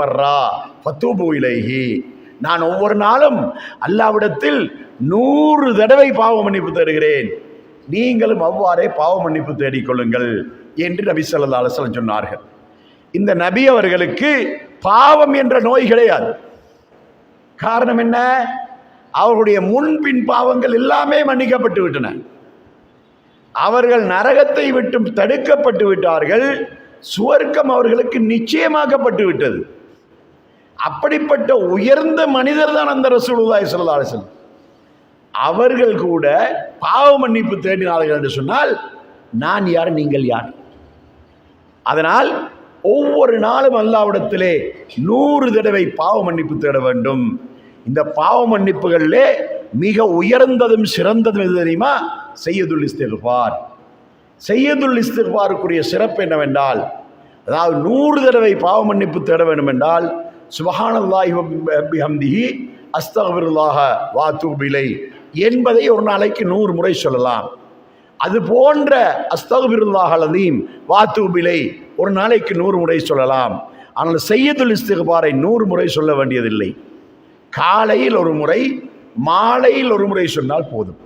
மர்ரா பத்தூபு இலைஹி. நான் ஒவ்வொரு நாளும் அல்லாவிடத்தில் நூறு தடவை பாவ மன்னிப்பு தேடுகிறேன். நீங்களும் அவ்வாறே பாவ மன்னிப்பு தேடிக்கொள்ளுங்கள் என்று நபி சொல்லா அலுவலம் சொன்னார்கள். இந்த நபி அவர்களுக்கு பாவம் என்ற நோய் கிடையாது. காரணம் என்ன? அவர்களுடைய முன்பின் பாவங்கள் எல்லாமே மன்னிக்கப்பட்டு விட்டன. அவர்கள் நரகத்தை விட்டும் தடுக்கப்பட்டு விட்டார்கள். சுவர்க்கம் அவர்களுக்கு நிச்சயமாக்கப்பட்டு விட்டது. அப்படிப்பட்ட உயர்ந்த மனிதர் தான் அந்த ரசூலுல்லாஹி ஸல்லல்லாஹு அவர்கள் கூட பாவ மன்னிப்பு தேடினார்கள் என்று சொன்னால் நான் யார் நீங்கள் யார்? அதனால் ஒவ்வொரு நாளும் அல்லாவிடத்திலே நூறு தடவை பாவ மன்னிப்பு தேட வேண்டும். இந்த பாவ மன்னிப்புகளிலே மிக உயர்ந்ததும் சிறந்ததும் எது தெரியுமா? செய்யதுல் இஸ்திஃபார் செய்யதுல் இஸ்திஃபாருக்குரிய சிறப்பு என்னவென்றால் அதாவது நூறு தடவை பாவ மன்னிப்பு தேட வேண்டும் என்றால் சுபஹானல்லாஹி பிஹம்திஹி அஸ்தக்ஃபிருல்லாஹ வா என்பதை ஒரு நாளைக்கு நூறு முறை சொல்லலாம். அது போன்ற அஸ்தகுபிருல்லாஹ் அலதீம் வாத்துபிலை ஒரு நாளைக்கு நூறு முறை சொல்லலாம். ஆனால் செய்யதுல் இஸ்திகபாரை நூறு முறை சொல்ல வேண்டியதில்லை. காலையில் ஒரு முறை மாலையில் ஒரு முறை சொன்னால் போதும்.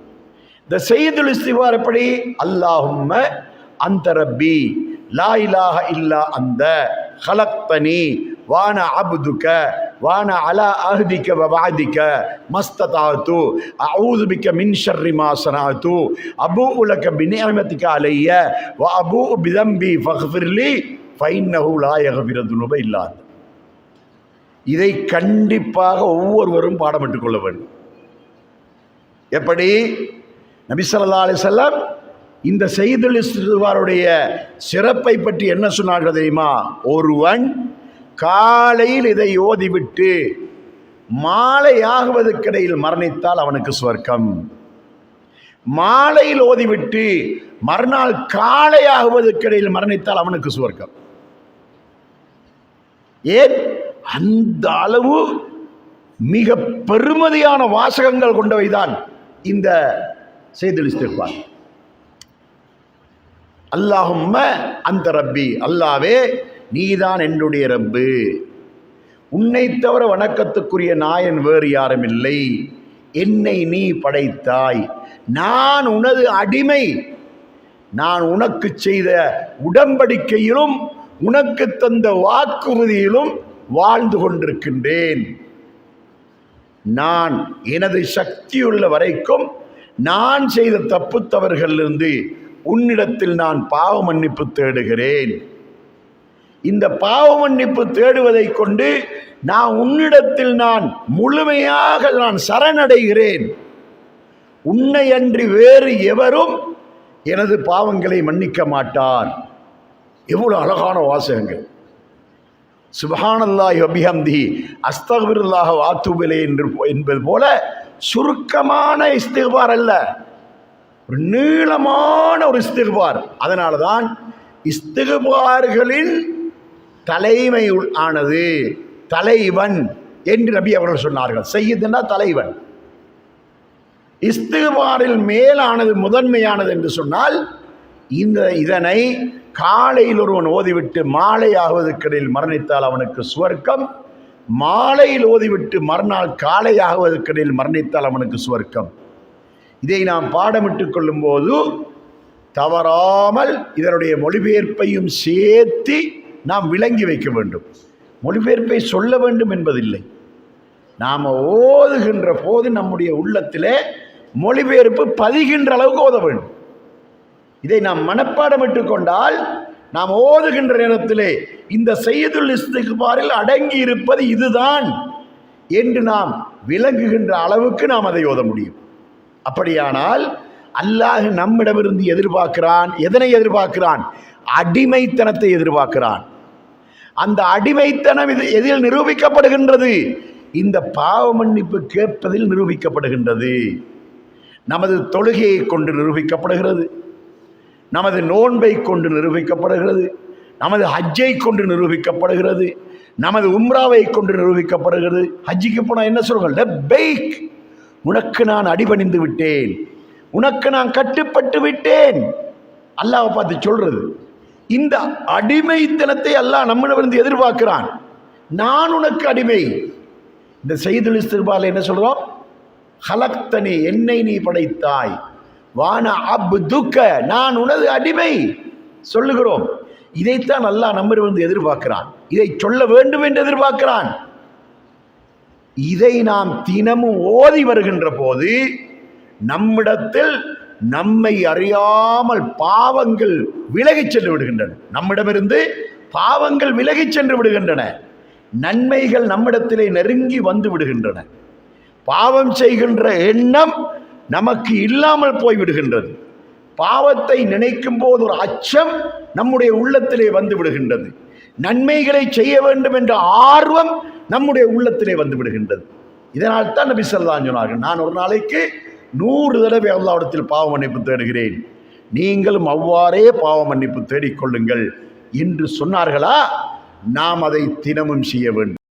இந்த செய்யதுல் இஸ்திகுபார் எப்படி? அல்லாஹும்ம அந்த ரப்பி லா இலாஹ இல்லா அந்த ஹலக்தனி வான அபுதுக்க வான அலா அஹ்திக்க வபாதிக்க மஸ்ததாத்து அவுதுபிக்க மின் ஷர்ரி மாசனாத்து அபு உலக பினியமத்திக்க அலைய வ அபு பிதம்பி ஃபஹ்ஃபிர்லி ஃபைன்னஹு லாயக விரதுனுப துனுப இதை கண்டிப்பாக ஒவ்வொருவரும் பாடமிட்டுக் கொள்ள வேண்டும். எப்படி? நபிசல்லா அலிசல்லாம் இந்த செய்துல் சிறுவாருடைய சிறப்பை பற்றி என்ன சொன்னார்கள் தெரியுமா? ஒருவன் காலையில் இதை ஓதிவிட்டு மாலை ஆகுவதற்கிடையில் மரணித்தால் அவனுக்கு சுவர்க்கம். மாலையில் ஓதிவிட்டு மறுநாள் காலை ஆகுவதற்கிடையில் மரணித்தால் அவனுக்கு சுவர்க்கம். ஏன்? அந்த அளவு மிக பெருமதியான வாசகங்கள் கொண்டவைதான் இந்த செய்துல் இஸ்திஃபார் அல்லாஹும்ம அந்த ரப்பி அல்லாவே நீதான் என்னுடைய ரப்பு. உன்னை தவிர வணக்கத்துக்குரிய நாயன் வேறு யாரும் இல்லை என்னை நீ படைத்தாய். நான் உனது அடிமை. நான் உனக்கு செய்த உடம்படிக்கையிலும் உனக்கு தந்த வாக்குறுதியிலும் வாழ்ந்து கொண்டிருக்கின்றேன். நான் எனது சக்தியுள்ள வரைக்கும் நான் செய்த தப்பு தவறுகளிலிருந்து உன்னிடத்தில் நான் பாவ மன்னிப்பு தேடுகிறேன். இந்த பாவ மன்னிப்பு தேடுவதை கொண்டு நான் உன்னிடத்தில் நான் முழுமையாக நான் சரணடைகிறேன். உன்னை அன்றி வேறு எவரும் எனது பாவங்களை மன்னிக்க மாட்டார். எவ்வளோ அழகான வாசகங்கள். சுபஹானல்லாஹ் அபிஹம்தி அஸ்தகுல்லாஹ் வாத்துபிலே என்று என்பது போல சுருக்கமான இஸ்திகுபார் அல்ல. ஒரு நீளமான ஒரு இஸ்திகுபார் அதனால தான் இஸ்திகுபார்களின் தலைமை உள்- ஆனது தலைவன் என்று நபி அவர்கள் சொன்னார்கள். செய்யுதுன்னா தலைவன். இஸ்திகுபாரில் மேலானது முதன்மையானது என்று சொன்னால் இந்த இதனை காலையில் ஒருவன் ஓதிவிட்டு மாலை ஆகுவதற்கிடையில் மரணித்தால் அவனுக்கு சுவர்க்கம். மாலையில் ஓதிவிட்டு மறுநாள் காலை ஆகுவதற்கிடையில் மரணித்தால் அவனுக்கு சுவர்க்கம். இதை நாம் பாடமிட்டுக் கொள்ளும்போது தவறாமல் இதனுடைய மொழிபெயர்ப்பையும் சேர்த்து நாம் விளங்கி வைக்க வேண்டும். மொழிபெயர்ப்பை சொல்ல வேண்டும் என்பதில்லை. நாம் ஓதுகின்ற போது நம்முடைய உள்ளத்திலே மொழிபெயர்ப்பு பதிகின்ற அளவுக்கு ஓத வேண்டும். இதை நாம் மனப்பாடம் கொண்டால் நாம் ஓதுகின்ற நேரத்திலே இந்த செய்யதுள் இஸ்திகுபாரில் அடங்கி இருப்பது இதுதான் என்று நாம் விளங்குகின்ற அளவுக்கு நாம் அதை ஓத முடியும். அப்படியானால் அல்லாஹ் நம்மிடமிருந்து எதிர்பார்க்கிறான் எதனை எதிர்பார்க்கிறான்? அடிமைத்தனத்தை எதிர்பார்க்கிறான். அந்த அடிமைத்தனம் இது எதில் நிரூபிக்கப்படுகின்றது? இந்த பாவ மன்னிப்பு கேட்பதில் நிரூபிக்கப்படுகின்றது. நமது தொழுகையை கொண்டு நிரூபிக்கப்படுகிறது. நமது நோன்பை கொண்டு நிரூபிக்கப்படுகிறது. நமது ஹஜ்ஜை கொண்டு நிரூபிக்கப்படுகிறது. நமது உம்ராவை கொண்டு நிரூபிக்கப்படுகிறது. ஹஜ்ஜிக்கு போனால் என்ன சொல்கிறோம் லப்பைக் உனக்கு நான் அடிபணிந்து விட்டேன். உனக்கு நான் கட்டுப்பட்டு விட்டேன். அல்லாவை பார்த்து சொல்கிறது இந்த அடிமைத்தனத்தை அல்லாஹ் நம்மிடமிருந்து எதிர்பார்க்கிறான். நான் உனக்கு அடிமை. இந்த செய்துல் இஸ்திர்பால் என்ன சொல்றோம் ஹலக்தனி என்னை நீ படைத்தாய். வான அப்துக்க நான் உனது அடிமை. சொல்லுகிறோம். இதைத்தான் அல்லாஹ் நம்மிருந்து எதிர்பார்க்கிறான். இதை சொல்ல வேண்டும் என்று எதிர்பார்க்கிறான். இதை நாம் தினமும் ஓதி வருகின்ற போது நம்மிடத்தில் நம்மை அறியாமல் பாவங்கள் விலகிச் சென்று விடுகின்றன. நம்மிடமிருந்து பாவங்கள் விலகிச் சென்று விடுகின்றன. நன்மைகள் நம்மிடத்திலே நெருங்கி வந்து விடுகின்றன. பாவம் செய்கின்ற எண்ணம் நமக்கு இல்லாமல் போய் விடுகின்றது. பாவத்தை நினைக்கும் போது ஒரு அச்சம் நம்முடைய உள்ளத்திலே வந்து விடுகின்றது. நன்மைகளை செய்ய வேண்டும் என்ற ஆர்வம் நம்முடைய உள்ளத்திலே வந்து விடுகின்றது. இதனால் தான் நபி சொல்லான் சொன்னார்கள் நான் ஒரு நாளைக்கு நூறு தடவை அல்லாவிடத்தில் பாவ மன்னிப்பு தேடுகிறேன். நீங்களும் அவ்வாறே பாவ மன்னிப்பு தேடிக்கொள்ளுங்கள் என்று சொன்னார்களா? நாம் அதை தினமும் செய்ய வேண்டும்.